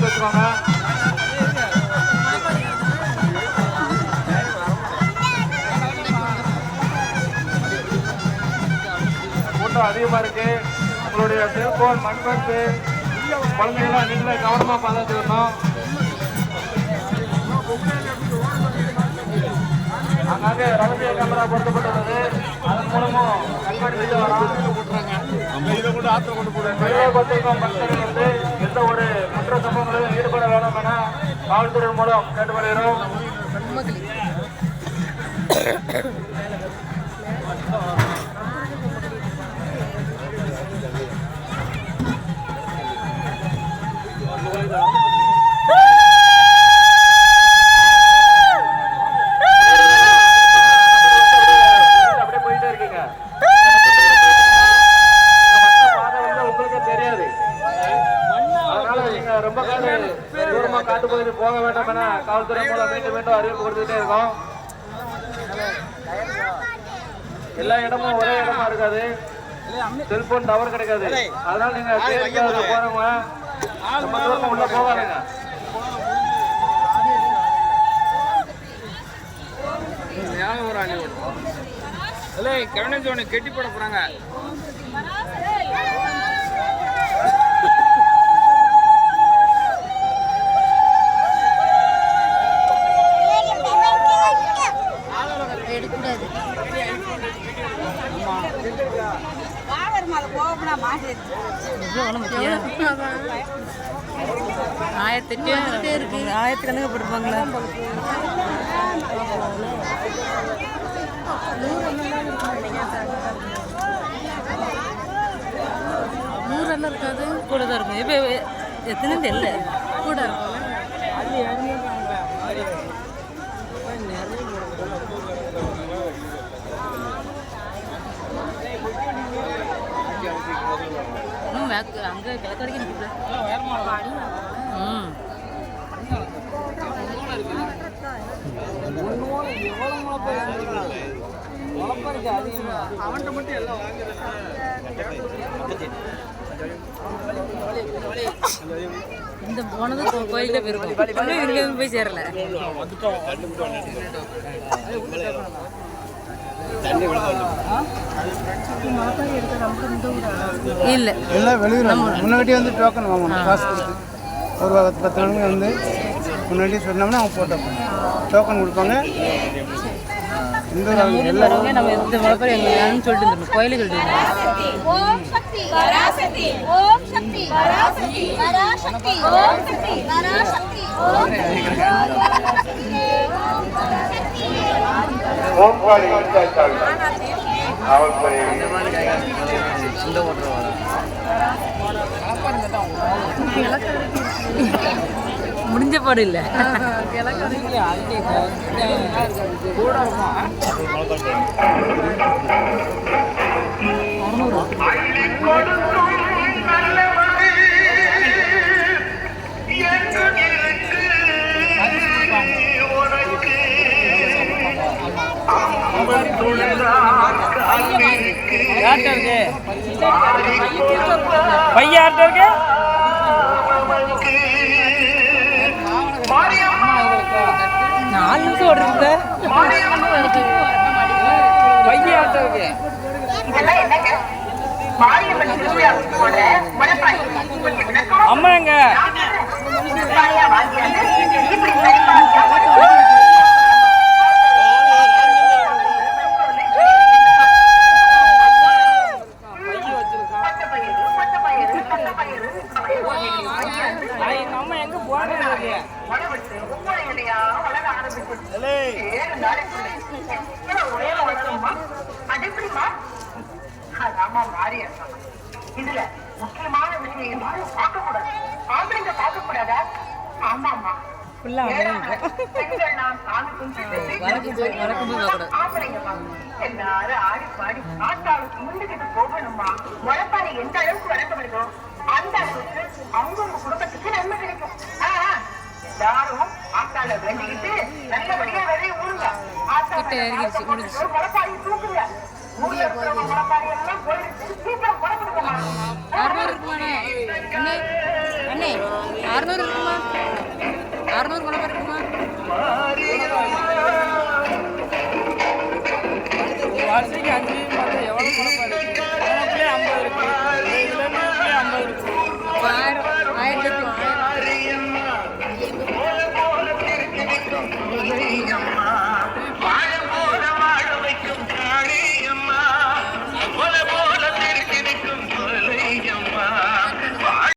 எடுத்து வச்சுக்கோங்க கூட்டம் அதிகமாக இருக்கு. உங்களுடைய செல்போன் மண்பத்து குழந்தைகளாம் நீங்களே கவனமாக பாதுகாத்துக்கணும் அங்கங்கே ரகசிய கேமரா பொருத்தப்பட்டுள்ளது அதன் மூலமும் கண்காணி வரோம் வெளியே கொண்டிருக்கும் பக்தர்கள் வந்து எந்த ஒரு குற்ற சம்பவங்களிலும் ஈடுபட வேண்டாம் என காவல்துறை மூலம் கேட்டுக்கொள்கிறோம். ரொம்ப கால தூரமா காட்டு பகுதி போக வேண்டாம் என காவல்துறை மூலம் மீண்டும் மீண்டும் அறிவிப்பு கொடுத்துட்டே இருக்கோம். எல்லா இடமும் ஒரே இடமா இருக்காது. செல்போன் டவர் கிடைக்காது. அதனால நீங்க போறவங்க. ரொம்ப தூரமா உள்ள போகாதுங்க. இல்லை கவனிச்சு உனக்கு கெட்டி போட போறாங்க ஆயிரத்தி எட்டு இருக்கு ஆயிரத்தி கணக்கு போட்டுருப்பாங்களா நூறெல்லாம் இருக்காது கூட தான் இருக்கும் இப்போ எத்தனை தெரியல கூட இருக்கும் இன்னும் அங்கே கிழக்கு வரைக்கும் நிற்குது ம் அவன்கிட்ட மட்டும் எல்லாம் இந்த போனது கோயில போயிருக்கோம் போய் சேரல. இல்லை. எல்லாம் வெளியூர் முன்னாடி வந்து டோக்கன் வாங்கணும். காசு கொடுத்து. ஒரு பத்து பத்து மணிக்கு வந்து முன்னாடி சொன்னோம்னா அவங்க போட்டோ டோக்கன் கொடுப்பாங்க. இந்த ஊர் எல்லா வரவங்க நம்ம இந்த முளைப்பறம் எங்க வேணும்னு சொல்லிட்டு இருந்தோம் கோயிலுக்கு சொல்லிட்டு இருந்தோம் ஓம் சக்தி பராசக்தி முடிஞ்ச பாடு இல்லை. யார்கிட்ட இருக்கு. பையன் யார்கிட்ட இருக்கு. நாலு நிமிஷம் ஓடுறது பையன் யார்கிட்ட இருக்கு. அம்மா எங்க எங்க? இதுல முக்கியமான விஷயம் யாரும் பார்க்க கூடாது ஆம்பளைங்க பார்க்க கூடாதா ஆமாமா பெண்கள் நாம் சாமி கும்பிட்டு வழக்கு போய் வழக்கு போய் பார்க்கக்கூடாது ஆம்பளைங்க எல்லாரும் ஆடி பாடி ஆட்டாளுக்கு முன்னுக்கிட்டு போகணுமா முளைப்பாறை எந்த அளவுக்கு கிட்ட இறங்கிருச்சு, முடிஞ்சுச்சு. சீக்கிரம் முளைப்படுத்தமா அறுநூறு இருக்குமாண்ணே அண்ணே? அண்ணே அறுநூறு இருக்குமா? அறுநூறு இருக்குமா? அஞ்சு பார்த்தா எவ்வளோ குழப்பம் இருக்கு